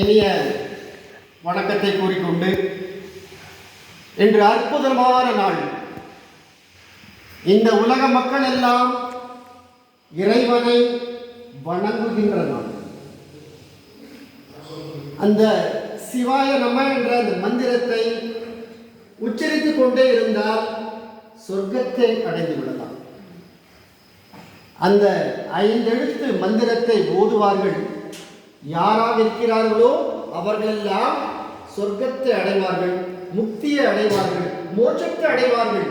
இனிய வணக்கத்தை கூறிக்கொண்டு இன்று அற்புதமான நாள். இந்த உலக மக்கள் எல்லாம் இறைவனை வணங்குகின்ற நாள். அந்த சிவாய நம என்ற அந்த மந்திரத்தை உச்சரித்துக் கொண்டே இருந்தால் சொர்க்கத்தை அடைந்து விடலாம். அந்த ஐந்தெழுத்து மந்திரத்தை ஓதுவார்கள் யாராக இருக்கிறார்களோ அவர்களெல்லாம் சொர்க்கத்தை அடைவார்கள் முக்தியை அடைவார்கள் மோட்சத்தை அடைவார்கள்.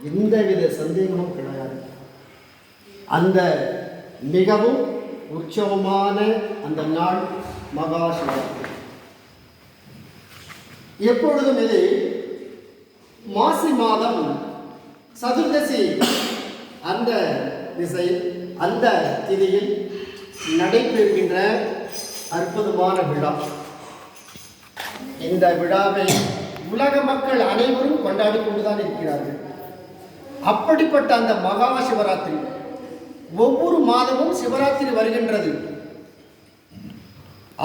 எந்தவித சந்தேகமும் கிடையாது. அந்த மிகவும் உற்சவமான அந்த நாள் மகா சிவராத்திரி. எப்பொழுதும் இது மாசி மாதம் சதுர்தசி அந்த திசை அந்த திதியில் நடைபெறுகின்ற அற்புதமான விழா. இந்த விழாவை உலக மக்கள் அனைவரும் கொண்டாடி கொண்டுதான் இருக்கிறார்கள். அப்படிப்பட்ட அந்த மகா சிவராத்திரி ஒவ்வொரு மாதமும் சிவராத்திரி வருகின்றது.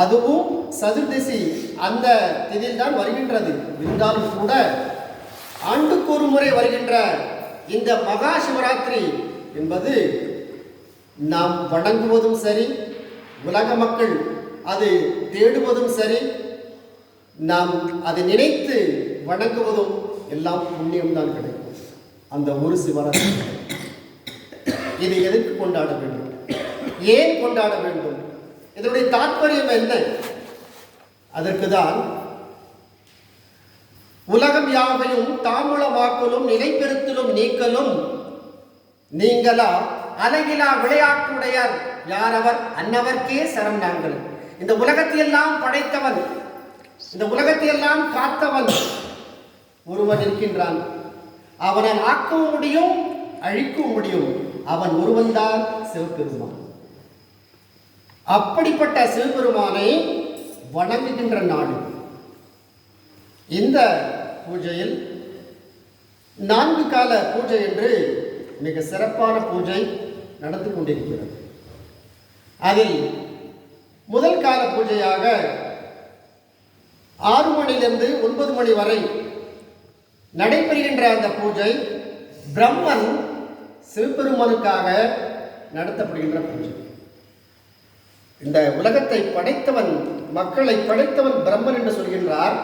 அதுவும் சதுர்தசி அந்த திதியில் தான் வருகின்றது. இருந்தாலும் கூட ஆண்டுக்கு ஒரு முறை வருகின்ற இந்த மகா சிவராத்திரி என்பது நாம் வணங்குவதும் சரி உலக மக்கள் அது தேடுவதும் சரி நாம் அதை நினைத்து வணங்குவதும் எல்லாம் புண்ணியம்தான் கிடைக்கும். அந்த ஒரு சிவராத்திரி இதை எதற்கு கொண்டாட வேண்டும்? ஏன் கொண்டாட வேண்டும்? இதனுடைய தாற்பயம் என்ன? அதற்கு தான் உலகம் யாவையும் தாமுளமாக்கலும் நிலைப்பெருத்தலும் நீக்கலும் நீங்களா அலங்கிலா விளையாட்டுடையார். யார் அவர் அன்னவர்க்கே சரம் நாங்கள். இந்த உலகத்தையெல்லாம் படைத்தவன். இந்த உலகத்தையெல்லாம் காத்தவன். ஒருவன் இருக்கின்றான். அவனை ஆக்கவும் முடியும் அழிக்கவும் முடியும். அவன் ஒருவன்தான் சிவபெருமான். அப்படிப்பட்ட சிவபெருமானை வணங்குகின்ற நாடு. இந்த பூஜையில் நான்கு கால பூஜை என்று மிக சிறப்பான பூஜை நடந்து கொண்டிருக்கிறது அதில் முதல் கால பூஜையாக ஆறு மணியிலிருந்து ஒன்பது மணி வரை நடைபெறுகின்ற அந்த பூஜை பிரம்மன் சிவபெருமானுக்காக நடத்தப்படுகின்ற பூஜை. இந்த உலகத்தை படைத்தவன் மக்களை படைத்தவன் பிரம்மன் என்று சொல்கின்றார்.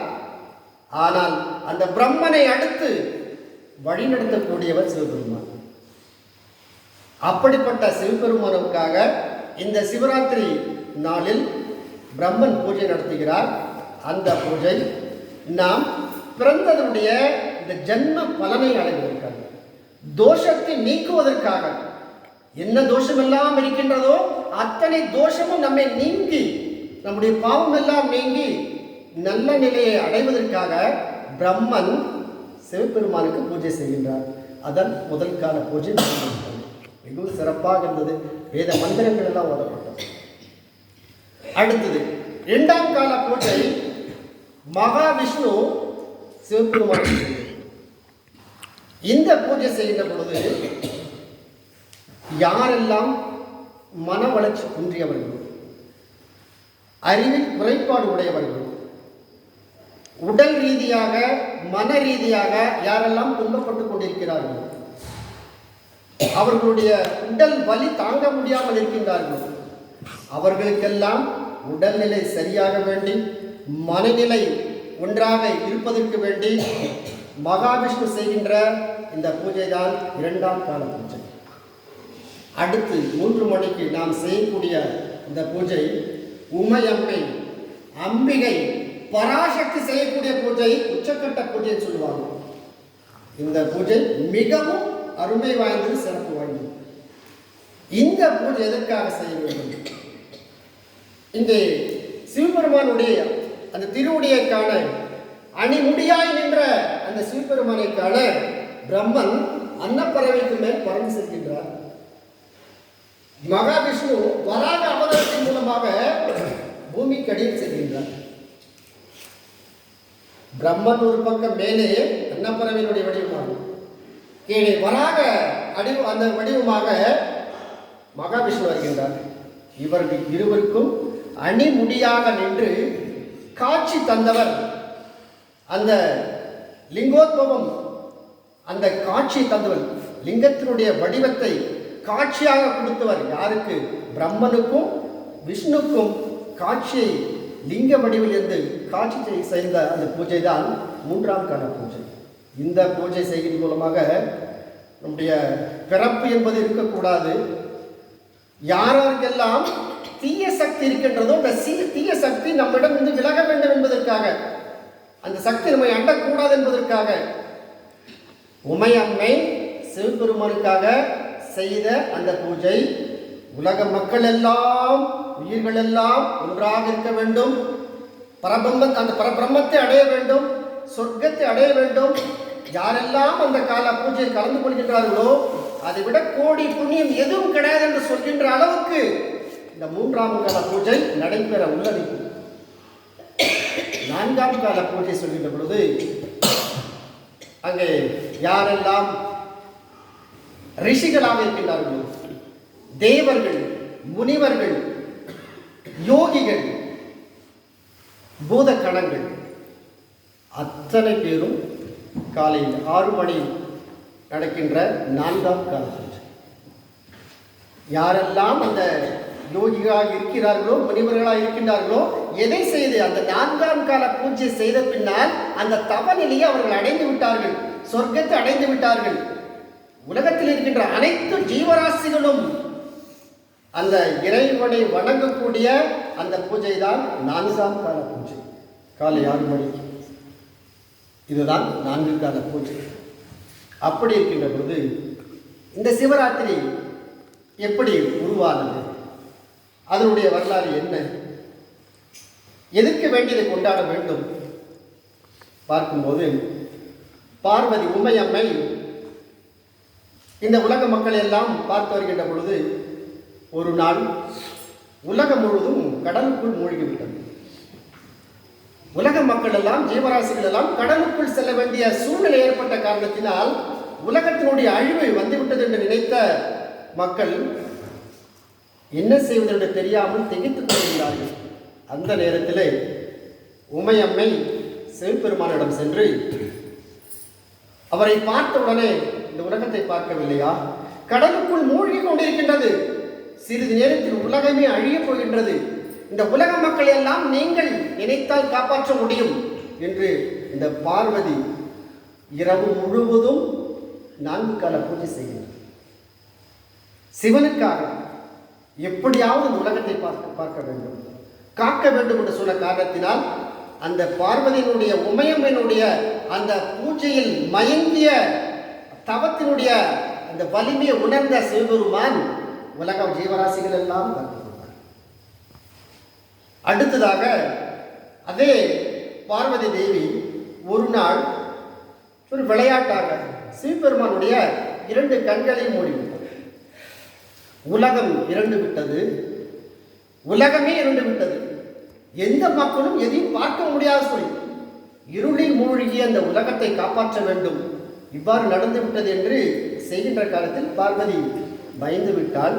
ஆனால் அந்த பிரம்மனை அடுத்து வழிநடத்தக்கூடியவர் சிவபெருமான். அப்படிப்பட்ட சிவபெருமானுக்காக இந்த சிவராத்திரி நாளில் பிரம்மன் பூஜை நடத்துகிறார். அந்த பூஜை நாம் பிறந்ததனுடைய இந்த ஜென்ம பலனை அடைவதற்காக தோஷத்தை நீக்குவதற்காக. என்ன தோஷமெல்லாம் இருக்கின்றதோ அத்தனை தோஷமும் நம்மை நீங்கி நம்முடைய பாவம் எல்லாம் நீங்கி நல்ல நிலையை அடைவதற்காக பிரம்மன் சிவபெருமானுக்கு பூஜை செய்கின்றார். அதன் முதல் கால பூஜை. மிகவும் சிறப்பாக இருந்தது. வேத மந்திரங்கள் எல்லாம் ஓதப்பட்டது. அடுத்தது இரண்டாம் கால கோட்டை மகாவிஷ்ணு சிவபெருமான் இந்த பூஜை செய்கின்ற பொழுது யாரெல்லாம் மன வளர்ச்சி குன்றியவர்கள் அறிவில் குறைபாடு உடையவர்கள் உடல் ரீதியாக மன ரீதியாக யாரெல்லாம் துன்பப்பட்டுக் கொண்டிருக்கிறார்கள் அவர்களுடைய உடல் வலி தாங்க முடியாமல் இருக்கின்றார்கள். அவர்களுக்கெல்லாம் உடல்நிலை சரியாக வேண்டி மனநிலை ஒன்றாக இருப்பதற்கு வேண்டி மகாவிஷ்ணு செய்கின்ற இந்த பூஜை தான் இரண்டாம் கால பூஜை. அடுத்து மூன்று மணிக்கு நாம் செய்யக்கூடிய இந்த பூஜை உமையம்மை அம்பிகை பராசக்தி செய்யக்கூடிய பூஜை உச்சக்கட்ட பூஜைன்னு சொல்லுவாங்க. இந்த பூஜை மிகவும் அருமை வாய்ந்தது சிறப்பு வாய்ந்தது இந்த பூஜை எதற்காக செய்ய வேண்டும்? இந்த சிவபெருமானுடைய அந்த திருவுடியை அணிமுடியாய் நின்ற அந்த சிவபெருமானைக்கான பிரம்மன் அன்னப்பறவைக்கு மேல் பறந்து செல்கின்றார். மகாவிஷ்ணு வராக அவதாரத்தின் மூலமாக பூமிக்கு கடியில் செல்கின்றார். பிரம்மன் ஒரு பக்கம் மேலே அன்னப்பறவையினுடைய வடிவமாகும். கீழே வராக அடி அந்த வடிவமாக மகாவிஷ்ணு வருகின்றார். இவர்கள் இருவருக்கும் அணிமுடியாக நின்று காட்சி தந்தவர் அந்த லிங்கோத்பவம். அந்த காட்சி தந்தவர் லிங்கத்தினுடைய வடிவத்தை காட்சியாக கொடுத்தவர் யாருக்கு? பிரம்மனுக்கும் விஷ்ணுக்கும் காட்சியை லிங்க வடிவில் இருந்து காட்சி செய்த அந்த பூஜை தான் மூன்றாம் கால பூஜை. இந்த பூஜை செய்கிற மூலமாக நம்முடைய பிறப்பு என்பது இருக்கக்கூடாது. யாராருக்கெல்லாம் தீய சக்தி இருக்கின்றதோ அந்த சீ- தீய சக்தி நம்மிடம் இருந்து விலக வேண்டும் என்பதற்காக அந்த சக்தி நம்மை அண்டக்கூடாது என்பதற்காக உமையம்மை சிவபெருமானுக்காக செய்த அந்த பூஜை உலக மக்கள் எல்லாம் உயிர்கள் எல்லாம் ஒன்றாக இருக்க வேண்டும். பரபிரம்ம அந்த பரபிரம்மத்தை அடைய வேண்டும். சொர்க்கத்தை அடைய வேண்டும். யாரெல்லாம் அந்த கால பூஜையில் கலந்து கொள்கின்றார்களோ அதை விட கோடி புண்ணியம் எதுவும் கிடையாது என்று சொல்கின்ற அளவுக்கு இந்த மூன்றாம் கால பூஜை நடைபெற உள்ளது. நான்காம் கால பூஜை சொல்கின்ற பொழுது அங்கே யாரெல்லாம் ரிஷிகளாக இருக்கின்றார்களோ தேவர்கள் முனிவர்கள் யோகிகள் பூதக்கணங்கள் அத்தனை பேரும் காலையில் ஆறு மணி நடக்கின்ற நான்காம் கால பூஜை யாரெல்லாம் அந்த யோகிகளாக இருக்கிறார்களோ முனிவர்களாக இருக்கின்றார்களோ எதை செய்து அந்த நான்காம் கால பூஜை செய்த பின்னால் அந்த தவநிலையை அவர்கள் அடைந்து விட்டார்கள் சொர்க்கத்தை அடைந்து விட்டார்கள். உலகத்தில் இருக்கின்ற அனைத்து ஜீவராசிகளும் அந்த இறைவனை வணங்கக்கூடிய அந்த பூஜை தான் நான்காம் கால பூஜை. காலை ஆறு மணிக்கு. இதுதான் நான்குக்கான பூஜை. அப்படி இருக்கின்ற பொழுது இந்த சிவராத்திரி எப்படி உருவானது? அதனுடைய வரலாறு என்ன? எதற்கு வேண்டியதை கொண்டாட வேண்டும்? பார்க்கும்போது பார்வதி உமையம்மை இந்த உலக மக்கள் எல்லாம் பார்த்து வருகின்ற பொழுது ஒரு நாள் உலகம் முழுவதும் கடலுக்குள் மூழ்கிவிட்டது. உலக மக்கள் எல்லாம் ஜீவராசிகள் எல்லாம் கடலுக்குள் செல்ல வேண்டிய சூழ்நிலை ஏற்பட்ட காரணத்தினால் உலகத்தினுடைய அழிவை வந்துவிட்டது என்று நினைத்த மக்கள் என்ன செய்வது என்று தெரியாமல் திகைத்துக் கொண்டிருந்தார்கள். அந்த நேரத்திலே உமையம்மை சிவபெருமானிடம் சென்று அவரை பார்த்த உடனே இந்த உலகத்தை பார்க்கவில்லையா? கடலுக்குள் மூழ்கி கொண்டிருக்கின்றது. சிறிது நேரத்தில் உலகமே அழியப் போகின்றது. இந்த உலக மக்களை எல்லாம் நீங்கள் நினைத்தால் காப்பாற்ற முடியும் என்று இந்த பார்வதி இரவு முழுவதும் நான்கு கால பூஜை செய்கின்றார் சிவனுக்காக எப்படியாவது இந்த உலகத்தை பார்க்க பார்க்க வேண்டும். காக்க வேண்டும் என்று சொன்ன காரணத்தினால் அந்த பார்வதியினுடைய உமையம்மனுடைய அந்த பூஜையில் மயங்கிய தவத்தினுடைய அந்த வலிமையை உணர்ந்த சிவபெருமான் உலக ஜீவராசிகள் எல்லாம் வந்தார். அடுத்ததாக அதே பார்வதி தேவி ஒரு நாள் ஒரு விளையாட்டாக சிவபெருமானுடைய இரண்டு கண்களையும் மூடிவிட்டார் உலகம் இரண்டு விட்டது. உலகமே இரண்டு விட்டது. எந்த மக்களும் எதையும் பார்க்க முடியாத சொல்லி இருளில் மூழ்கிய அந்த உலகத்தை காப்பாற்ற வேண்டும். இவ்வாறு நடந்து விட்டது என்று செய்கின்ற காலத்தில் பார்வதி பயந்து விட்டால்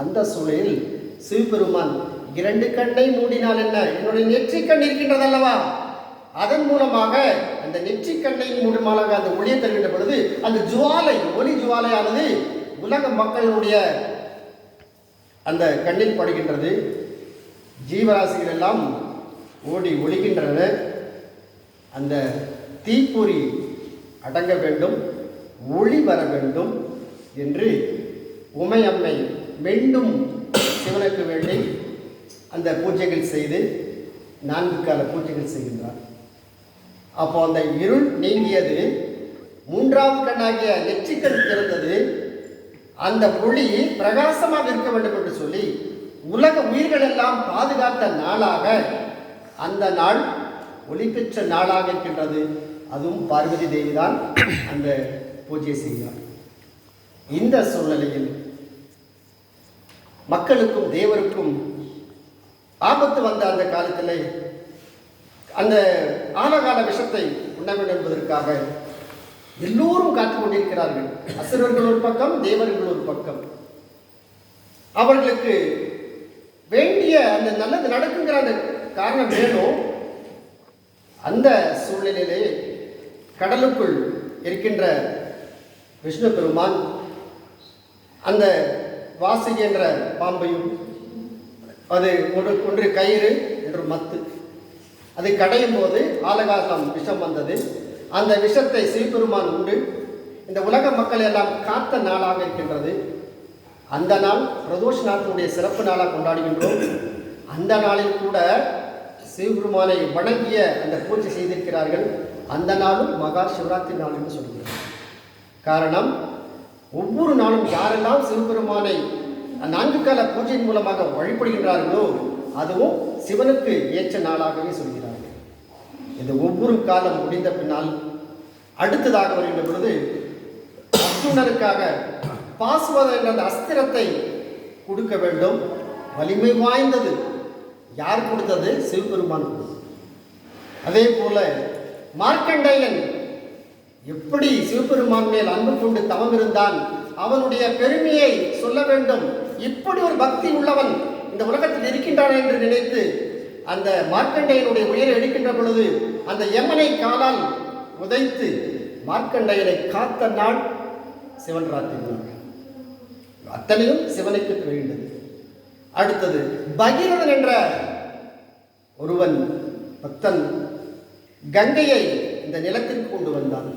அந்த சூழலில் சிவபெருமான் இரண்டு கண்ணை மூடினால் என்ன? என்னுடைய நெற்றிக் கண் இருக்கின்றதல்லவா? அதன் மூலமாக அந்த நெற்றிக் கண்ணையின் மூலமாக அந்த ஒளியை தருகின்ற பொழுது அந்த ஜுவாலை ஒளி ஜுவாலையானது உலக மக்களுடைய அந்த கண்ணில் படுகின்றது. ஜீவராசிகள் எல்லாம் ஓடி ஒழிகின்றன அந்த தீப்பொறி அடங்க வேண்டும் ஒளி வர வேண்டும் என்று உமையம்மை மீண்டும் சிவனுக்கு வேண்டி அந்த பூஜைகள் செய்து நான்கு கால பூஜைகள் செய்கின்றார். அப்போ அந்த இருள் நீங்கியது மூன்றாவது கண்ணாகிய நெற்றிக்கண் திறந்தது அந்த ஒளி பிரகாசமாக இருக்க வேண்டும் என்று சொல்லி உலக உயிர்கள் எல்லாம் பாதுகாத்த நாளாக அந்த நாள் ஒளி பெற்ற நாளாக இருக்கின்றது. அதுவும் பார்வதி தேவி தான் அந்த பூஜை செய்கிறார் இந்த சூழ்நிலையில் மக்களுக்கும் தேவருக்கும் ஆபத்து வந்த அந்த காலத்தில் அந்த ஆழகால விஷத்தை உண்ண வேண்டும் என்பதற்காக எல்லோரும் காத்து கொண்டிருக்கிறார்கள். அசுரர்கள் ஒரு பக்கம் தேவர்கள் ஒரு பக்கம். அவர்களுக்கு வேண்டிய அந்த நல்லது நடக்குங்கிற அந்த காரணம் வேணும் அந்த சூழ்நிலையிலே கடலுக்குள் இருக்கின்ற விஷ்ணு பெருமான் அந்த வாசுகி என்ற பாம்பையும் அது ஒரு ஒன்று கயிறு என்று மத்து. அதை கடையும் போது ஆலகாசம் விஷம் வந்தது. அந்த விஷத்தை சிவபெருமான் உண்டு. இந்த உலக மக்கள் எல்லாம் காத்த நாளாக இருக்கின்றது. அந்த நாள் பிரதோஷநாதனுடைய சிறப்பு நாளாக கொண்டாடுகின்றோம். அந்த நாளில் கூட சிவபெருமானை வணங்கிய அந்த பூஜை செய்திருக்கிறார்கள். அந்த நாளும் மகா சிவராத்திரி நாள் என்று சொல்கிறார் காரணம் ஒவ்வொரு நாளும் யாரெல்லாம் சிவபெருமானை நான்கு கால பூஜையின் மூலமாக வழிபடுகின்றார்களோ அதுவும் சிவனுக்கு ஏற்ற நாளாகவே சொல்கிறார்கள். இந்த ஒவ்வொரு காலம் முடிந்த பின்னால் அடுத்ததாக வருகின்ற பொழுது அர்ஜுனருக்காக பாசுவதம் என்ற அந்த அஸ்திரத்தை கொடுக்க வேண்டும். வலிமை வாய்ந்தது. யார் கொடுத்தது? சிவபெருமான் அதே போல மார்க்கண்டையன் எப்படி சிவபெருமான் மேல் அன்பு கொண்டு தவம் இருந்தான் அவனுடைய பெருமையை சொல்ல வேண்டும். இப்படி ஒரு பக்தி உள்ளவன் இந்த உலகத்தில் இருக்கின்றான் என்று நினைத்து அந்த மார்க்கண்டையனுடைய உயிரை எடுக்கின்ற பொழுது அந்த யமனை காலால் உதைத்து மார்க்கண்டையனை காத்த நாள் சிவன் ராத்திரி அத்தனையும் சிவனுக்கு வேண்டது அடுத்தது பகீரதன் என்ற ஒருவன் பக்தன் கங்கையை இந்த நிலத்திற்கு கொண்டு வந்தான்.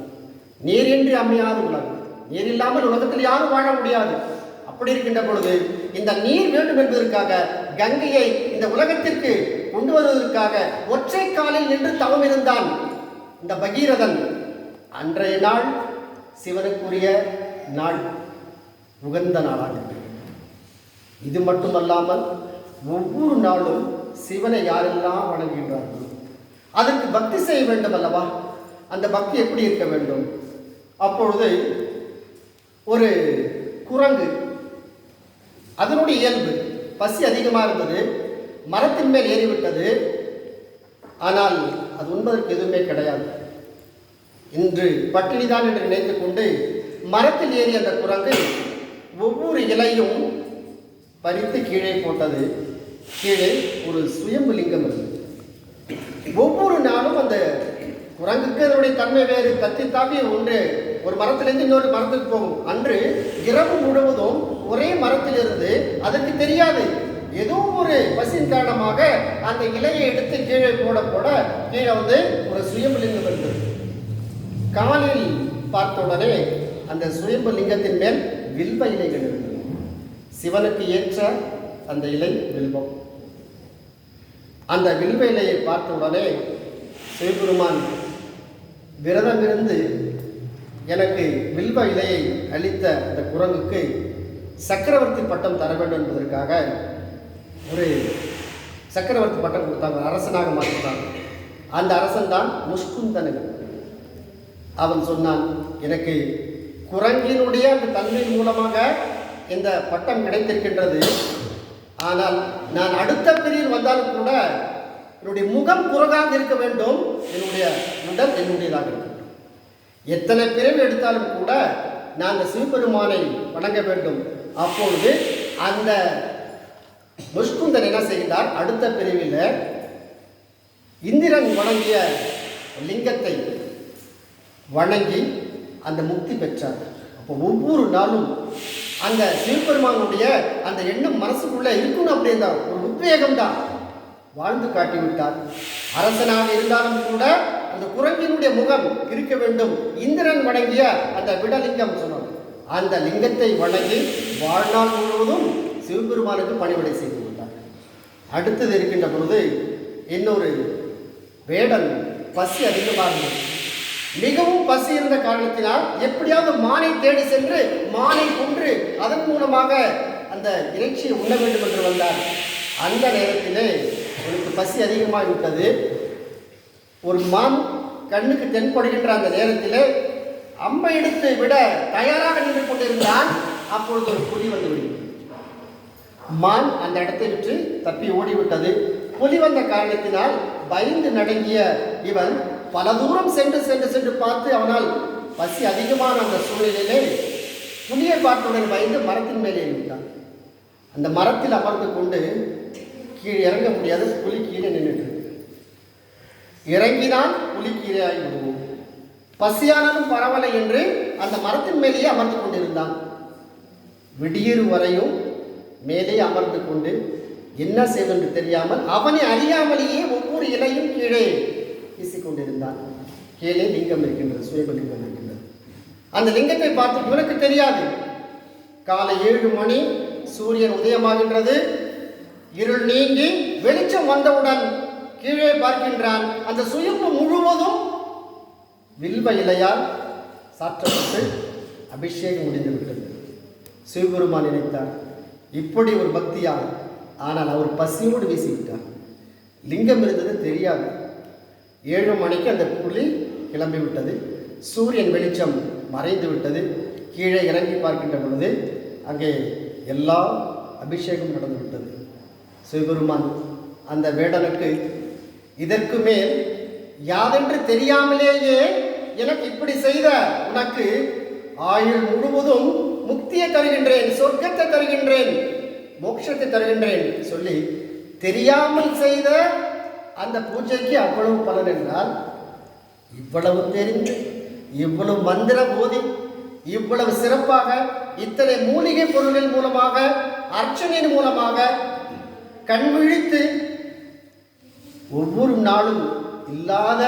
நீரின்றி அமையாத உலகம். நீர் இல்லாமல் உலகத்தில் யாரும் வாழ முடியாது. அப்படி இருக்கின்ற பொழுது இந்த நீர் வேண்டும் என்பதற்காக கங்கையை இந்த உலகத்திற்கு கொண்டு வருவதற்காக ஒற்றை காலில் நின்று தவம் இருந்தான் இந்த பகீரதன். அன்றைய நாள் சிவனுக்குரிய நாள் உகந்த நாளாக இது மட்டுமல்லாமல் ஒவ்வொரு நாளும் சிவனை யாரெல்லாம் வணங்குகின்றார்களோ அதற்கு பக்தி செய்ய வேண்டும் அல்லவா? அந்த பக்தி எப்படி இருக்க வேண்டும்? அப்பொழுது ஒரு குரங்கு அதனுடைய இயல்பு. பசி அதிகமாக இருந்தது மரத்தின் மேல் ஏறிவிட்டது. ஆனால் அது உண்பதற்கு எதுவுமே கிடையாது. இன்று பட்டினிதான் என்று நினைத்து கொண்டு மரத்தில் ஏறிய அந்த குரங்கு ஒவ்வொரு இலையும் பறித்து கீழே போட்டது. கீழே ஒரு சுயம்பு லிங்கம் இருந்தது. ஒவ்வொரு நாளும் அந்த குரங்குக்கு அதனுடைய தன்மை வேறு. கத்தி தாப்பி ஒன்று ஒரு மரத்திலிருந்து இன்னொரு மரத்துக்கு போகும். அன்று இரவு முழுவதும் ஒரே மரத்திலிருந்து அதற்கு தெரியாது. ஏதோ ஒரு பசின் காரணமாக அந்த இலையை எடுத்து கீழே போட போட கீழே வந்து ஒரு சுயம்பலிங்கம் இருந்தது காலில் பார்த்த உடனே அந்த சுயம்பலிங்கத்தின் மேல் வில்வ இலைகள் இருந்தது சிவனுக்கு ஏற்ற அந்த இலை வில்வம். அந்த வில்வ இலையை பார்த்த உடனே சிவபெருமான் விரதமிருந்து எனக்கு வில்வ இலையை அளித்த அந்த குரங்குக்கு சக்கரவர்த்தி பட்டம் தர வேண்டும் என்பதற்காக ஒரு சக்கரவர்த்தி பட்டம் கொடுத்தாங்க. அரசனாக மாற்றினாங்க அந்த அரசன் தான் முஷ்குந்தனன். அவன் சொன்னான் எனக்கு குரங்கினுடைய அந்த தன்மையின் மூலமாக இந்த பட்டம் கிடைத்திருக்கின்றது. ஆனால் நான் அடுத்த பிரிவில் வந்தாலும் கூட என்னுடைய முகம் குரகாக இருக்க வேண்டும். என்னுடைய உடல் என்னுடையதாக இருக்க வேண்டும். எத்தனை பிரிவு எடுத்தாலும் கூட நான் அந்த சிவபெருமானை வணங்க வேண்டும். அப்பொழுது அந்த முஷ்குந்தன் என்ன செய்கிறார் அடுத்த பிரிவில் இந்திரன் வணங்கிய லிங்கத்தை வணங்கி அந்த முக்தி பெற்றார். அப்போ ஒவ்வொரு நாளும் அந்த சிவபெருமானுடைய அந்த எண்ணம் மனசுக்குள்ளே இருக்கணும் அப்படின்ற ஒரு உத்வேகம் தான் வாழ்ந்து காட்டிவிட்டார். அரசனாக இருந்தாலும் கூட அந்த குரங்கினுடைய முகம் இருக்க வேண்டும். இந்திரன் வணங்கிய அந்த விடலிங்கம் சொன்னார். அந்த லிங்கத்தை வணங்கி வாழ்நாள் முழுவதும் சிவபெருமானுக்கு பணிவிடை செய்து கொண்டார். அடுத்தது இருக்கின்ற பொழுது இன்னொரு வேடன் பசி அதிகமாக இருந்தது. மிகவும் பசி இருந்த காரணத்தினால் எப்படியாவது மானை தேடி சென்று மானை கொன்று அதன் மூலமாக அந்த இறைச்சியை உண்ண வேண்டும் என்று வந்தார். அந்த நேரத்திலே அவனுக்கு பசி அதிகமாகிவிட்டது. ஒரு மான் கண்ணுக்கு தென்படுகின்ற அந்த நேரத்திலே அம்பை எடுத்து விட தயாராக நின்று கொண்டிருந்தான் அப்பொழுது ஒரு புலி வந்து மான் அந்த இடத்தை விட்டு தப்பி ஓடிவிட்டது. புலி வந்த காரணத்தினால் பயந்து நடங்கிய இவன் பல தூரம் சென்று சென்று சென்று பார்த்து அவனால் பசி அதிகமான அந்த சூழ்நிலையிலே புலியை பார்த்துடன் பயந்து மரத்தின் மேலே இருந்தான் அந்த மரத்தில் அமர்ந்து கொண்டு கீழே இறங்க முடியாது புலி கீழே நின்றுட்டு இறங்கினால் புலி கீழே ஆகி விடுவோம் பசியானாலும் பரவலை என்று அந்த மரத்தின் மேலேயே அமர்ந்து கொண்டிருந்தான். விடியிறு வரையும் மேலே அமர்ந்து கொண்டு என்ன செய்வென்று தெரியாமல் அவனை அறியாமலேயே ஒவ்வொரு இலையும் கீழே வீசிக்கொண்டிருந்தான். கீழே லிங்கம் இருக்கின்றது சுயபலிங்கம் இருக்கின்றது. அந்த லிங்கத்தை பார்த்து இவனுக்கு தெரியாது. காலை ஏழு மணி சூரியன் உதயமாகின்றது. இருள் நீங்கி வெளிச்சம் வந்தவுடன் கீழே பார்க்கின்றான். அந்த சுயம்பு முழுவதும் வில்வ இலையால் சாற்றப்பட்டு அபிஷேகம் முடிந்துவிட்டது. சிவபெருமான் நினைத்தார் இப்படி ஒரு பக்தியாக ஆனால் அவர் பசியோடு வீசிவிட்டார். லிங்கம் இருந்தது தெரியாது. ஏழு மணிக்கு அந்த புலி கிளம்பி விட்டது சூரியன் வெளிச்சம் மறைந்து விட்டது. கீழே இறங்கி பார்க்கின்ற பொழுது அங்கே எல்லா அபிஷேகம் நடந்து விட்டது சிவபெருமான் அந்த வேடனுக்கு இதற்கு மேல் யாதென்று தெரியாமலேயே எனக்கு இப்படி செய்த உனக்கு ஆயுள் முழுவதும் முக்தியை தருகின்றேன் சொர்க்கத்தை தருகின்றேன் மோட்சத்தை தருகின்றேன் சொல்லி தெரியாமல் செய்த அந்த பூஜைக்கு அவ்வளவு பலன் என்றால் இவ்வளவு தெரிந்து இவ்வளவு மந்திர போதி இவ்வளவு சிறப்பாக இத்தனை மூலிகை பொருளின் மூலமாக அர்ச்சனையின் மூலமாக கண் விழித்து ஒவ்வொரு நாளும் இல்லாத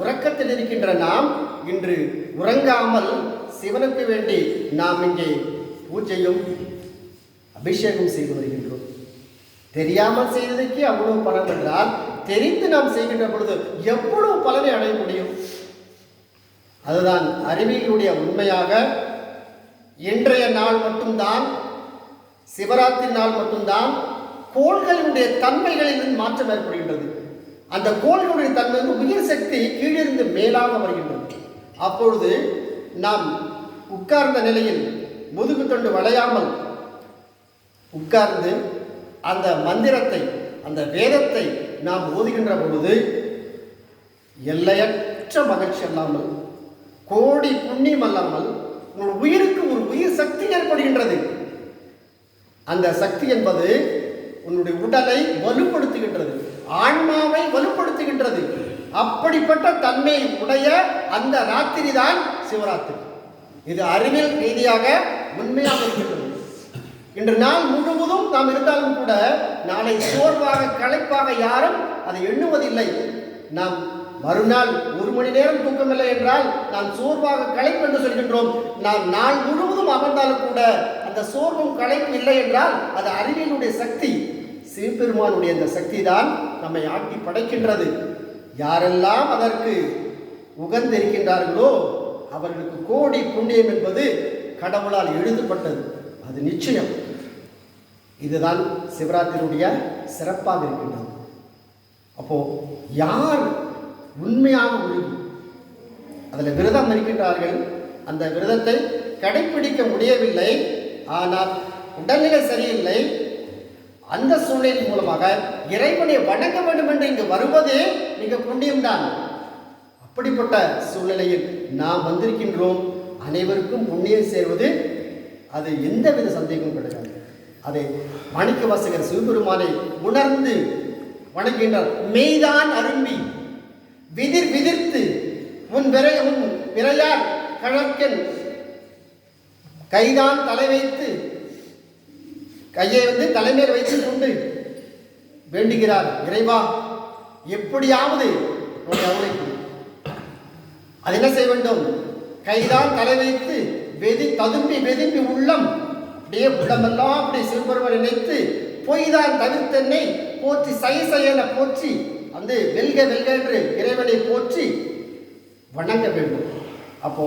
உறக்கத்தில் இருக்கின்ற நாம் இன்று உறங்காமல் சிவனுக்கு வேண்டி நாம் இங்கே பூஜையும் அபிஷேகம் செய்து வருகின்றோம். தெரியாமல் செய்ததுக்கே அவ்வளவு பலன் என்றால் தெரிந்து நாம் செய்கின்ற பொழுது எவ்வளவு பலனை அடைய முடியும்? அதுதான் அறிவியலுடைய உண்மையாக இன்றைய நாள் மட்டும்தான் சிவராத்திரி நாள் மட்டும்தான் கோள்களினுடைய தன்மைகளில் மாற்றம் ஏற்படுகின்றது. அந்த கோள்களுடைய தன்மை வந்து உயிர் சக்தி கீழிருந்து மேலாக வருகின்றது. அப்பொழுது நாம் உட்கார்ந்த நிலையில் முதுகு தொண்டு வளையாமல் உட்கார்ந்து அந்த மந்திரத்தை அந்த வேதத்தை நாம் ஓதுகின்ற பொழுது எல்லையற்ற மகிழ்ச்சி அல்லாமல் கோடி புண்ணியம் அல்லாமல் உங்கள் உயிருக்கு ஒரு உயிர் சக்தி ஏற்படுகின்றது. அந்த சக்தி என்பது உன்னுடைய உடலை வலுப்படுத்துகின்றது. ஆன்மாவை வலுப்படுத்துகின்றது. அப்படிப்பட்ட தன்மை உடைய அந்த ராத்திரி தான் சிவராத்திரி. இது அறிவியல் ரீதியாக உண்மையாக இருக்கின்றது. இன்று நாள் முழுவதும் நாம் இருந்தாலும் கூட நாளை சோர்வாக களைப்பாக யாரும் அதை எண்ணுவதில்லை. நாம் மறுநாள் ஒரு மணி நேரம் தூக்கமில்லை என்றால் நாம் சோர்வாக களைப்பு என்று சொல்கின்றோம். நாம் நாள் முழுவதும் அமர்ந்தாலும் கூட அந்த சோர்வும் களைப்பும் இல்லை என்றால் அது அறிவியலுடைய சக்தி. சிவபெருமானுடைய அந்த சக்தி தான் நம்மை ஆட்டி படைக்கின்றது. யாரெல்லாம் அதற்கு உகந்திருக்கின்றார்களோ அவர்களுக்கு கோடி புண்ணியம் என்பது கடவுளால் எழுதப்பட்டது. அது நிச்சயம். இதுதான் சிவராத்திரியுடைய சிறப்பாக இருக்கின்றது. அப்போ யார் உண்மையாக உருகி அதில் விரதம் இருக்கின்றார்கள். அந்த விரதத்தை கடைபிடிக்க முடியவில்லை. ஆனால் உடல்நிலை சரியில்லை. அந்த சூழ்நிலை மூலமாக இறைவனை வணங்க வேண்டும் என்று இங்கு வருவதே மிக புண்ணியம்தான். அப்படிப்பட்ட சூழ்நிலையில் நாம் வந்திருக்கின்றோம். அனைவருக்கும் புண்ணியம் சேர்வது அது எந்தவித சந்தேகமும் கிடையாது. அதை மாணிக்க வாசகர் சிவபெருமானை உணர்ந்து வணங்குகின்றார். மெய்தான் அரும்பி விதிர் விதிர்த்து உன் விரை உன் விரையார் கழற்கன் கைதான் தலை வைத்து கையை வந்து தலைமையில் வைத்து கொண்டு வேண்டுகிறார். இறைவா எப்படியாவது உன்னை அவளை அது என்ன செய்ய வேண்டும்? கைதான் தலை வைத்து வெதி ததும்பி வெதும்பி உள்ளம். அப்படியே உள்ளமெல்லாம் அப்படி சிவபெருமன் நினைத்து பொய்தான் தவிர்த்தென்னை போற்றி சை சையனை போற்றி வந்து வெல்க வெல்க என்று இறைவனை போற்றி வணங்க வேண்டும். அப்போ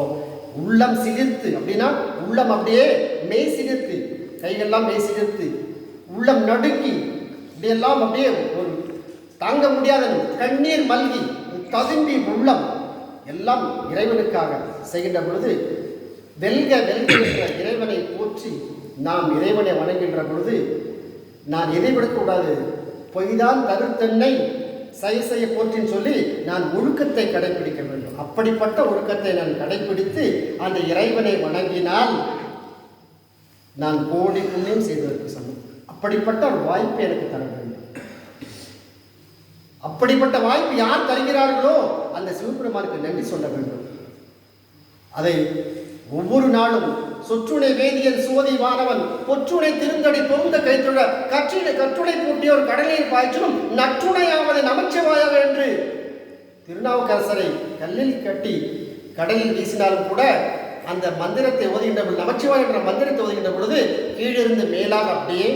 உள்ளம் சிலிர்த்து அப்படின்னா உள்ளம் அப்படியே மெய் சிலிர்த்து கைகள்லாம் மெய் சிலிர்த்து உள்ளம் நடுங்கி இப்படியெல்லாம் அப்படியே ஒரு தாங்க முடியாத கண்ணீர் மல்கி ததும்பி உள்ளம் எல்லாம் இறைவனுக்காக செய்கின்ற பொழுது வெல்க வெல்க என்ற இறைவனை போற்றி நாம் இறைவனை வணங்குகின்ற பொழுது நான் எதை விடக்கூடாது? பொய்தான் தருத்தன்னை சை செய்ய போற்றின்னு சொல்லி நான் ஒழுக்கத்தை கடைபிடிக்க வேண்டும். அப்படிப்பட்ட ஒழுக்கத்தை நான் கடைபிடித்து அந்த இறைவனை வணங்கினால் நான் கோடி புண்ணியம் செய்ததற்கு சமம். அப்படிப்பட்ட ஒரு எனக்கு தர வேண்டும். அப்படிப்பட்ட வாய்ப்பு யார் தருகிறார்களோ அந்த சிவபெருமானுக்கு நன்றி சொல்ல வேண்டும். அதை ஒவ்வொரு நாளும் சொற்றுணை வேதியன் சோதி வானவன் பொற்றுணை திருந்தடி பொருந்த கைத்துழ கற்றினை கற்றுணை பூட்டியோர் கடலில் பாய்ச்சலும் நற்றுணையாவது நமச்சிவாயாக என்று திருநாவுக்கரசரை கல்லில் கட்டி கடலில் வீசினாலும் கூட அந்த மந்திரத்தை ஓதுகின்ற பொழுது நமச்சிவாய் என்ற மந்திரத்தை ஓதுகின்ற பொழுது கீழிருந்து மேலாக அப்படியே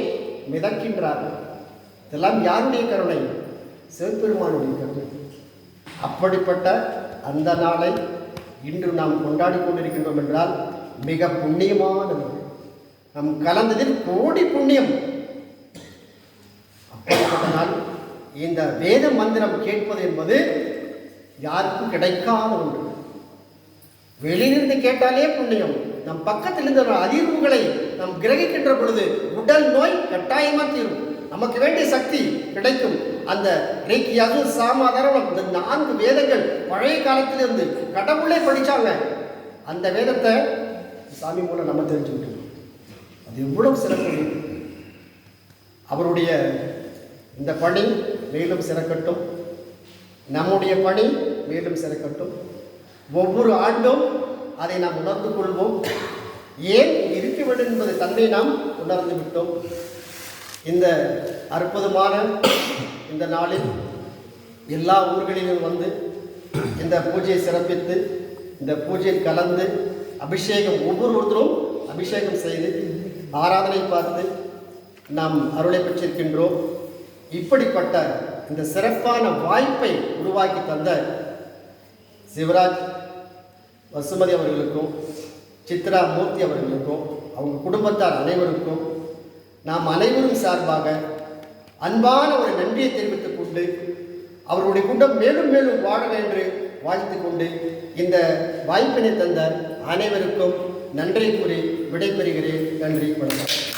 மிதக்கின்றார்கள். இதெல்லாம் யாருடைய கருணை? சிவபெருமானுடைய கருணை. அப்படிப்பட்ட அந்த நாளை இன்று நாம் கொண்டாடி கொண்டிருக்கின்றோம் என்றால் மிக புண்ணியமானது. நம் கலந்ததில் கோடி புண்ணியம். அப்படிப்பட்டதால் இந்த வேத மந்திரம் கேட்பது என்பது யாருக்கும் கிடைக்காத ஒன்று. வெளியிலிருந்து கேட்டாலே புண்ணியம். நம் பக்கத்தில் இருந்த அதிர்வுகளை நாம் கிரகிக்கின்ற பொழுது உடல் நோய் கட்டாயமா தீரும். நமக்கு வேண்டிய சக்தி கிடைக்கும். அந்த ரேக்கியாவது சாமாதாரணம் இந்த நான்கு வேதங்கள் பழைய காலத்திலிருந்து கடவுளே படித்தாங்க அந்த வேதத்தை சாமி மூலம் நம்ம தெரிஞ்சுக்கிட்டோம். அது எவ்வளவு சிறப்பு. அவருடைய இந்த பணி மேலும் சிறக்கட்டும். நம்முடைய பணி மேலும் சிறக்கட்டும். ஒவ்வொரு ஆண்டும் அதை நாம் உணர்ந்து கொள்வோம். ஏன் இருக்க வேண்டும் என்பதை தன்மை நாம் உணர்ந்து விட்டோம். இந்த அற்புதமான இந்த நாளில் எல்லா ஊர்களிலும் வந்து இந்த பூஜையை சிறப்பித்து இந்த பூஜையில் கலந்து அபிஷேகம் ஒவ்வொருவரும் அபிஷேகம் செய்து ஆராதனை பார்த்து நாம் அருளை பெற்றிருக்கின்றோம். இப்படிப்பட்ட இந்த சிறப்பான வாய்ப்பை உருவாக்கி தந்த சிவராஜ் வசுமதி அவர்களுக்கும் சித்ரா மூர்த்தி அவர்களுக்கும் அவங்க குடும்பத்தார் அனைவருக்கும் நாம் அனைவரும் சார்பாக அன்பான ஒரு நன்றியை தெரிவித்துக் கொண்டு அவருடைய குடும்பம் மேலும் மேலும் வாழ என்று வாழ்த்து கொண்டு இந்த வாய்ப்பினை தந்த அனைவருக்கும் நன்றி கூறி விடைபெறுகிறேன். நன்றி வணக்கம்.